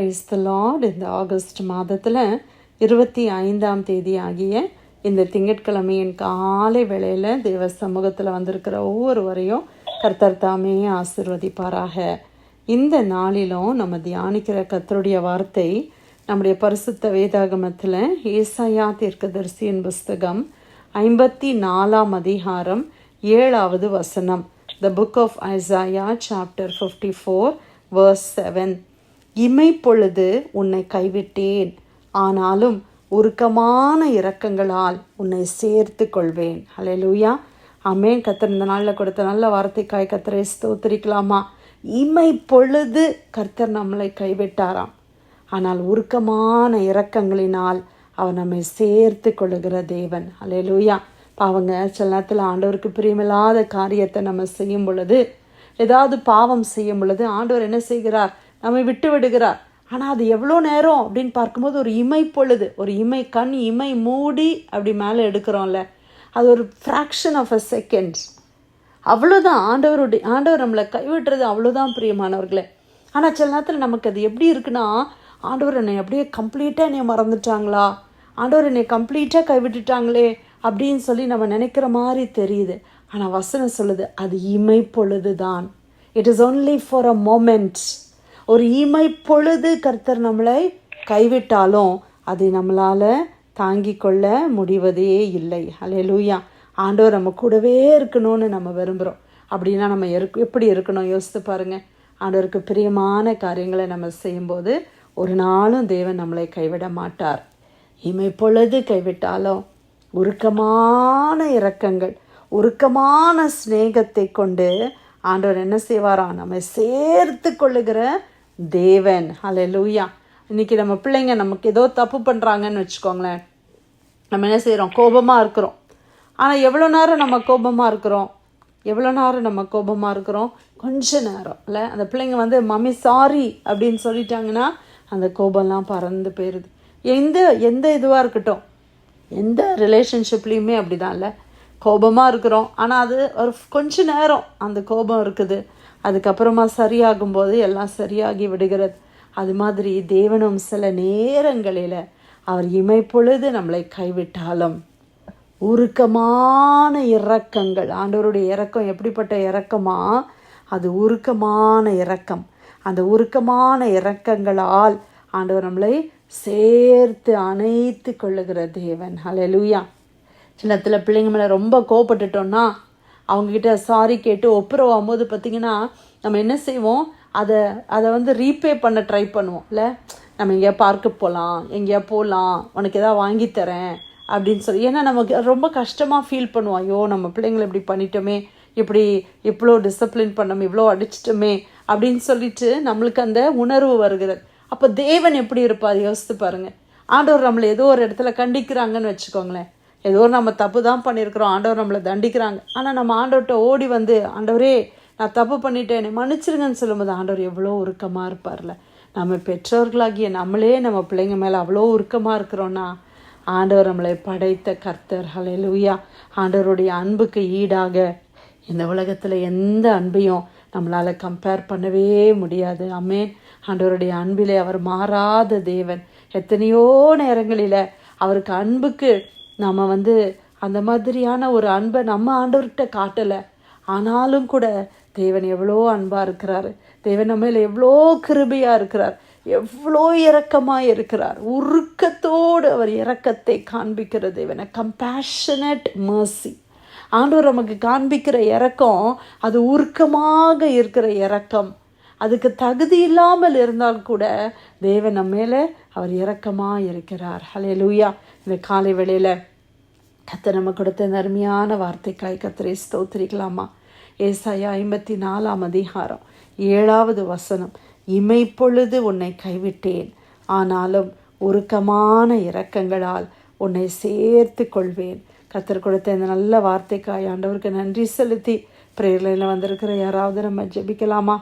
Price the lord இந்த August மாதத்தில் இருபத்தி ஐந்தாம் தேதி ஆகிய இந்த திங்கட்கிழமையின் காலை வேளையில் தேவ சமூகத்தில் வந்திருக்கிற ஒவ்வொருவரையும் கர்த்தர் தாமே ஆசிர்வதிப்பாராக. இந்த நாளிலும் நம்ம தியானிக்கிற கர்த்தருடைய வார்த்தை நம்முடைய பரிசுத்த வேதாகமத்தில் ஏசாயா தீர்க்கதரிசியின் புஸ்தகம் ஐம்பத்தி நாலாம் அதிகாரம் ஏழாவது வசனம். The book of Isaiah chapter fifty four verse seven இமைப்பொழுது உன்னை கைவிட்டேன். ஆனாலும் உருக்கமான இரக்கங்களால் உன்னை சேர்த்து கொள்வேன். ஹalleluya அமேன் கத்தர் இந்த நாளில் கொடுத்த நல்ல வார்த்தைக்காய் கத்தரை ஸ்தோத்திரிக்கலாமா? இமை பொழுது கர்த்தர் நம்மளை கைவிட்டாராம். ஆனால் உருக்கமான இரக்கங்களினால் அவர் நம்மை சேர்த்து கொள்ளுகிற தேவன். ஹalleluya பாவங்க சில நேரத்தில் ஆண்டவருக்கு பிரியமில்லாத காரியத்தை நம்ம செய்யும் பொழுது ஏதாவது பாவம் செய்யும் பொழுது ஆண்டவர் என்ன செய்கிறார்? நம்மை விட்டு விடுகிறார் ஆனால் அது எவ்வளோ நேரம் அப்படின்னு பார்க்கும்போது ஒரு இமை பொழுது ஒரு இமை கண் இமை மூடி அப்படி மேலே எடுக்கிறோம்ல அது ஒரு ஃப்ராக்ஷன் ஆஃப் அ செகண்ட் அவ்வளோதான் ஆண்டவருடைய ஆண்டவர் நம்மளை கைவிட்டுறது அவ்வளோதான் பிரியமானவர்களே. ஆனால் சில நேரத்தில் நமக்கு அது எப்படி இருக்குன்னா ஆண்டவர் என்னை அப்படியே கம்ப்ளீட்டாக என்னை மறந்துட்டாங்களா? ஆண்டவர் என்னை கம்ப்ளீட்டாக கைவிட்டுட்டாங்களே அப்படின்னு சொல்லி நம்ம நினைக்கிற மாதிரி தெரியுது. ஆனால் வசனம் சொல்லுது அது இமை பொழுது தான் it is only for a moment ஒரு இமை பொழுது கர்த்தர் நம்மளை கைவிட்டாலும் அதை நம்மளால் தாங்கி கொள்ள முடிவதே இல்லை. ஹalleluya ஆண்டவர் நம்ம கூடவே இருக்கணும்னு நம்ம விரும்புகிறோம் அப்படின்னா நம்ம இருக்கு எப்படி இருக்கணும்? யோசித்து பாருங்கள் ஆண்டவருக்கு பிரியமான காரியங்களை நம்ம செய்யும்போது ஒரு நாளும் தேவன் நம்மளை கைவிட மாட்டார். இமை பொழுது கைவிட்டாலும் உருக்கமான இரக்கங்கள் உருக்கமான சிநேகத்தை கொண்டு ஆண்டவர் என்ன செய்வாராம்? நம்மை சேர்த்து கொள்ளுகிற தேவன். ஹalleluya இன்னைக்கு நம்ம பிள்ளைங்க நமக்கு ஏதோ தப்பு பண்ணுறாங்கன்னு வச்சுக்கோங்களேன். நம்ம என்ன செய்கிறோம் கோபமாக இருக்கிறோம். ஆனால் எவ்வளோ நேரம் நம்ம கோபமாக இருக்கிறோம்? எவ்வளோ நேரம் நம்ம கோபமாக இருக்கிறோம்? கொஞ்ச நேரம் இல்லை? அந்த பிள்ளைங்க வந்து மம்மி சாரி அப்படின்னு சொல்லிட்டாங்கன்னா அந்த கோபம்லாம் பறந்து போயிடுது எந்த எந்த இதுவாக இருக்கட்டும். எந்த ரிலேஷன்ஷிப்லேயுமே அப்படிதான் இல்லை? கோபமாக இருக்கிறோம். ஆனால் அது ஒரு கொஞ்ச நேரம் அந்த கோபம் இருக்குது. அதுக்கப்புறமா சரியாகும் போது எல்லாம் சரியாகி விடுகிறது. அது மாதிரி தேவனும் சில நேரங்களில் அவர் இமைப்பொழுது நம்மளை கைவிட்டாலும் உருக்கமான இரக்கங்கள். ஆண்டவருடைய இறக்கம் எப்படிப்பட்ட இறக்கமா அது உருக்கமான இரக்கம். அந்த உருக்கமான இரக்கங்களால் ஆண்டவர் நம்மளை சேர்த்து அணைத்து கொள்ளுகிற தேவன். ஹalleluya சிலத்துல பிள்ளைங்க மேலே ரொம்ப கோவப்பட்டுட்டோம்னா அவங்கக்கிட்ட சாரி கேட்டு ஒப்புரவாகும் போது பார்த்திங்கன்னா நம்ம என்ன செய்வோம்? அதை அதை வந்து ரீபே பண்ண ட்ரை பண்ணுவோம். இல்லை நம்ம எங்கேயா பார்க்கு போகலாம் எங்கேயா போகலாம் உனக்கு எதாவது வாங்கித்தரேன் அப்படின்னு சொல்லி. ஏன்னா நமக்கு ரொம்ப கஷ்டமாக ஃபீல் பண்ணுவோம். ஐயோ நம்ம பிள்ளைங்களை இப்படி பண்ணிட்டோமே இப்படி இவ்வளோ டிசிப்ளின் பண்ணோம் இவ்வளோ அடிச்சிட்டோமே அப்படின்னு சொல்லிட்டு நம்மளுக்கு அந்த உணர்வு வருகிறது. அப்போ தேவன் எப்படி இருப்பார்? யோசித்து பாருங்கள் ஆண்டவர் நம்மளை ஏதோ ஒரு இடத்துல கண்டிக்கிறாங்கன்னு வச்சுக்கோங்களேன். ஏதோ நம்ம தப்பு தான் பண்ணியிருக்கிறோம் ஆண்டவர் நம்மளை தண்டிக்கிறாங்க. ஆனால் நம்ம ஆண்டவர்கிட்ட ஓடி வந்து ஆண்டவரே நான் தப்பு பண்ணிட்டேன் என்னை மன்னிச்சிருங்கன்னு சொல்லும்போது ஆண்டவர் எவ்வளோ உருக்கமாக இருப்பார்ல. நம்ம பெற்றோர்களாகிய நம்மளே நம்ம பிள்ளைங்க மேலே அவ்வளோ உருக்கமாக இருக்கிறோன்னா ஆண்டவர் நம்மளை படைத்த கர்த்தர். ஹலெலுயா ஆண்டவருடைய அன்புக்கு ஈடாக இந்த உலகத்தில் எந்த அன்பையும் நம்மளால் கம்பேர் பண்ணவே முடியாது. அமேன் ஆண்டவருடைய அன்பிலே அவர் மாறாத தேவன். எத்தனையோ நேரங்களில் அவருக்கு அன்புக்கு நம்ம வந்து அந்த மாதிரியான ஒரு அன்பை நம்ம ஆண்டவர்கிட்ட காட்டலை. ஆனாலும் கூட தேவன் எவ்வளோ அன்பாக இருக்கிறாரு. தேவன் நம்ம எவ்வளோ கிருபியாக இருக்கிறார். எவ்வளோ இரக்கமாக இருக்கிறார். உருக்கத்தோடு அவர் இரக்கத்தை காண்பிக்கிற தேவனை. கம்பேஷனட் மர்சி ஆண்டவர் நமக்கு காண்பிக்கிற இறக்கம் அது உருக்கமாக இருக்கிற இறக்கம் அதுக்கு தகுதி இல்லாமல் இருந்தால் கூட தேவன் நம்ம மேலே அவர் இரக்கமாக இருக்கிறார். ஹலே லூயா இந்த காலை வேளையில் கத்தை நம்ம கொடுத்த இந்த அருமையான வார்த்தைக்காய் கத்திரை ஸ்தோத்திரிக்கலாமா? ஏசாயா ஐம்பத்தி நாலாம் அதிகாரம் ஏழாவது வசனம். இமைப்பொழுது உன்னை கைவிட்டேன் ஆனாலும் உருக்கமான இரக்கங்களால் உன்னை சேர்த்து கொள்வேன். கத்தர் கொடுத்த இந்த நல்ல வார்த்தைக்காய் ஆண்டவருக்கு நன்றி செலுத்தி பிரேரலையில் வந்திருக்கிற யாராவது நம்ம ஜெபிக்கலாமா?